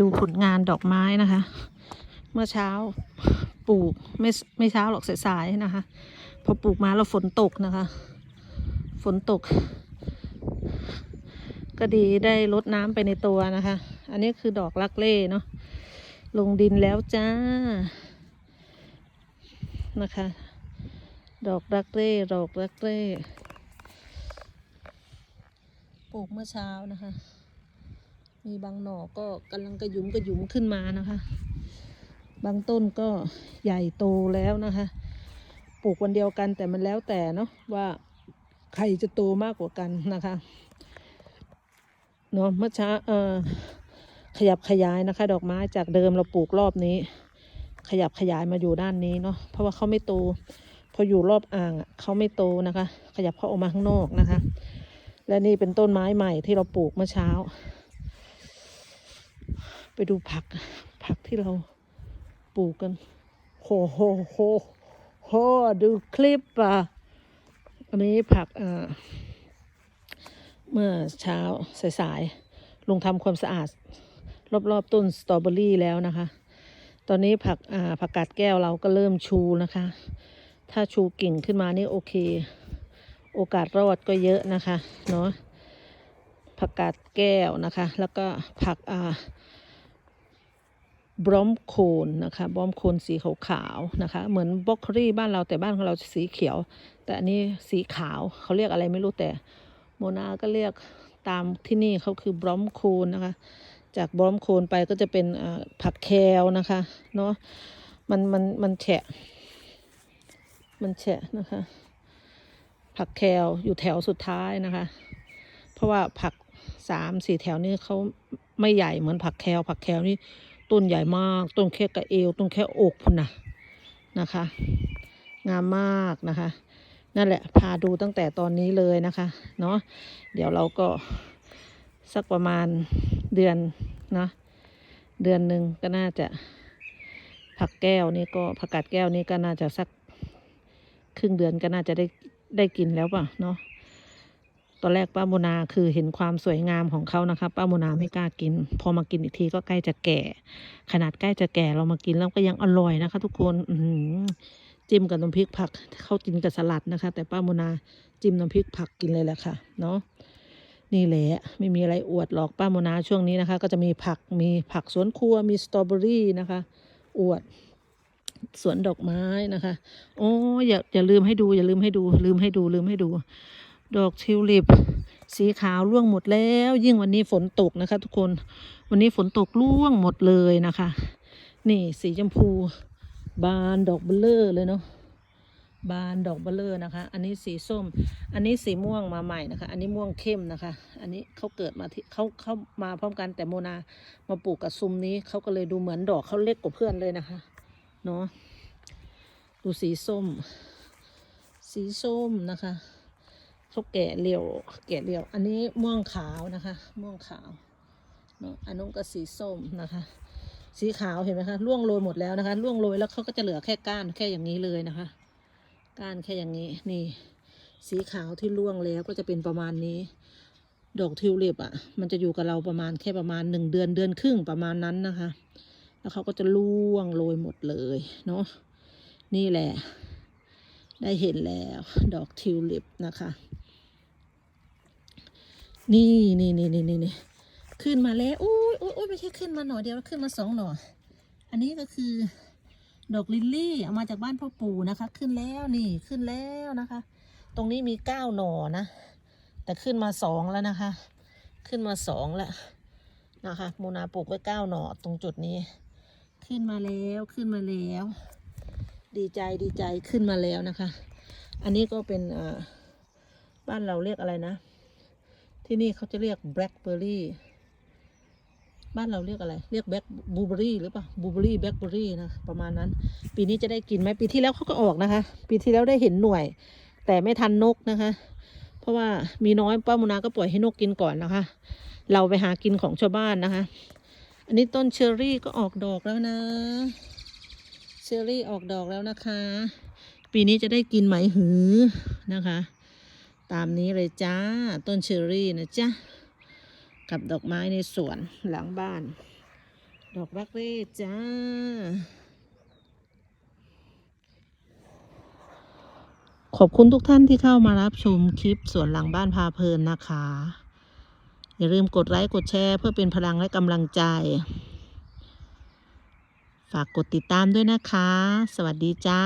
ดูผลงานดอกไม้นะคะ เมื่อเช้าปลูกไม่ไม่เช้าหรอกสายๆนะคะ พอปลูกมาแล้วฝนตกนะคะ ฝนตก ก็ดีได้ลดน้ำไปในตัวนะคะ อันนี้คือดอกลักเล่เนาะลงดินแล้วจ้านะคะ ดอกรักเร่ดอกรักเร่ปลูกเมื่อเช้านะคะ มีบางหน่อก็กำลังกระยุมกระยุมขึ้นมานะคะ บางต้นก็ใหญ่โตแล้วนะคะ ปลูกวันเดียวกันแต่มันแล้วแต่เนาะว่าใครจะโตมากกว่ากันนะคะเนาะเมื่อเช้าเออขยับขยายนะคะ ดอกไม้จากเดิมเราปลูกรอบนี้ ขยับขยายมาอยู่ด้านนี้เนาะเพราะว่าเขาไม่โตพออยู่รอบอ่างเขาไม่โตนะคะ ขยับเขาออกมาข้างนอกนะคะ และนี่เป็นต้นไม้ใหม่ที่เราปลูกเมื่อเช้า ไปดูผัก ผักที่เราปลูกกันโหโหโหโหดูคลิปอะอันนี้ผักอ่าเมื่อเช้าสายๆลงทำความสะอาด รอบๆต้นสตรอเบอรี่แล้วนะคะ ตอนนี้ผักอ่าผักกาดแก้วเราก็เริ่มชูนะคะ ถ้าชูกิ่งขึ้นมานี่โอเค โอกาสรอดก็เยอะนะคะเนาะผักกาดแก้วนะคะ แล้วก็ผักอ่า บรอมโคนนะคะบรอมโคนสีขาวๆนะคะ เหมือนบล็อกโคลี่บ้านเราแต่บ้านของเราสีเขียว แต่อันนี้สีขาวเขาเรียกอะไรไม่รู้แต่โมนาก็เรียกตามที่นี่เขาคือบรอมโคนนะคะ จากบรอมโคนไปก็จะเป็นผักแคลนะคะเนาะมันมันมันแฉะ มันแฉะนะคะ ผักแคลอยู่แถวสุดท้ายนะคะ เพราะว่าผักสามสี่แถวนี้เขาไม่ใหญ่เหมือนผักแคลผักแคลนี่ ต้นใหญ่มาก ต้นแค่กระเอว ต้นแค่อกพุ่นนะนะคะ งามมากนะคะ นั่นแหละ พาดูตั้งแต่ตอนนี้เลยนะคะ เนาะ เดี๋ยวเราก็สักประมาณเดือนเนาะ เดือนหนึ่งก็น่าจะผักแก้วนี่ก็ผักกาดแก้วนี่ก็น่าจะสักครึ่งเดือนก็น่าจะได้ได้กินแล้วป่ะเนาะ ตอนแรกป้าโมนาคือเห็นความสวยงามของเขานะคะป้าโมนาไม่กล้ากิน พอมากินอีกทีก็ใกล้จะแก่ ขนาดใกล้จะแก่เรามากินแล้วก็ยังอร่อยนะคะ ทุกคนอืจิ้มกับน้ำพริกผักเข้ากินกับสลัดนะคะ แต่ป้าโมนาจิ้มน้ำพริกผักกินเลยแหละค่ะ เนาะนี่แหละไม่มีอะไรอวดหรอกป้าโมนาช่วงนี้นะคะ ก็จะมีผักมีผักสวนครัวมีสตรอเบอรี่นะคะ อวดสวนดอกไม้นะคะ โอ้อย่าอย่าลืมให้ดู อย่าลืมให้ดู ลืมให้ดูลืมให้ดู ดอกทิวลิป สีขาวร่วงหมดแล้ว ยิ่งวันนี้ฝนตกนะคะ ทุกคน วันนี้ฝนตกร่วงหมดเลยนะคะ นี่สีชมพู บานดอกเบลเลอร์เลยเนาะบานดอกเบลเลอร์นะคะ อันนี้สีส้ม อันนี้สีม่วงมาใหม่นะคะ อันนี้ม่วงเข้มนะคะ อันนี้เขาเกิดมาที่เขาเขามาพร้อมกันแต่โมนามาปลูกกับซุมนี้เขาก็เลยดูเหมือนดอกเขาเล็กกว่าเพื่อนเลยนะคะ เนาะดูสีส้ม สีส้มนะคะ เขาแก่เรียวแก่เรียวอันนี้ม่วงขาวนะคะ ม่วงขาวเนาะอันนู้นก็สีส้มนะคะ สีขาวเห็นไหมคะร่วงโรยหมดแล้วนะคะร่วงโรยแล้วเขาก็จะเหลือแค่ก้านแค่อย่างนี้เลยนะคะ ก้านแค่อย่างนี้นี่ สีขาวที่ร่วงแล้วก็จะเป็นประมาณนี้ ดอกทิวลิปอะ มันจะอยู่กับเราประมาณแค่ประมาณหนึ่งเดือนเดือนครึ่งประมาณนั้นนะคะ แล้วเขาก็จะร่วงโรยหมดเลยเนาะนี่แหละ ได้เห็นแล้วดอกทิวลิปนะคะ นี่นี่นี่นี่นี่นี่ขึ้นมาแล้วอุ้ยอุ้ยอุ้ยไม่ใช่ขึ้นมาหน่อยเดียวขึ้นมาสองหน่อ อันนี้ก็คือ ดอกลิลลี่เอามาจากบ้านพ่อปู่นะคะ ขึ้นแล้วนี่ขึ้นแล้วนะคะ ตรงนี้มีเก้าหน่อนะแต่ขึ้นมาสองแล้วนะคะ ขึ้นมาสองแล้วนะคะโมนาปลูกไว้เก้าหน่อตรงจุดนี้ ขึ้นมาแล้วขึ้นมาแล้ว ดีใจดีใจขึ้นมาแล้วนะคะ อันนี้ก็เป็นบ้านเราเรียกอะไรนะ ที่นี่เขาจะเรียกแบล็คเบอร์รี่บ้านเราเรียกอะไร เรียกแบล็คบูเบอรี่หรือเปล่าบูเบอรี่แบล็คเบอร์รี่นะ ประมาณนั้น ปีนี้จะได้กินไหมปีที่แล้วเขาก็ออกนะคะ ปีที่แล้วได้เห็นหน่วย แต่ไม่ทันนกนะคะ เพราะว่ามีน้อยป้ามุนาก็ปล่อยให้นกกินก่อนนะคะ เราไปหากินของชาวบ้านนะคะ อันนี้ต้นเชอร์รี่ก็ออกดอกแล้วนะ เชอร์รี่ออกดอกแล้วนะคะ ปีนี้จะได้กินไหมหือนะคะ ตามนี้เลยจ้า ต้นเชอรี่นะจ๊ะ กับดอกไม้ในสวนหลังบ้าน ดอกรักเร่จ้า ขอบคุณทุกท่านที่เข้ามารับชมคลิปสวนหลังบ้านพาเพลินนะคะ อย่าลืมกดไลค์กดแชร์เพื่อเป็นพลังและกำลังใจ ฝากกดติดตามด้วยนะคะ สวัสดีจ้า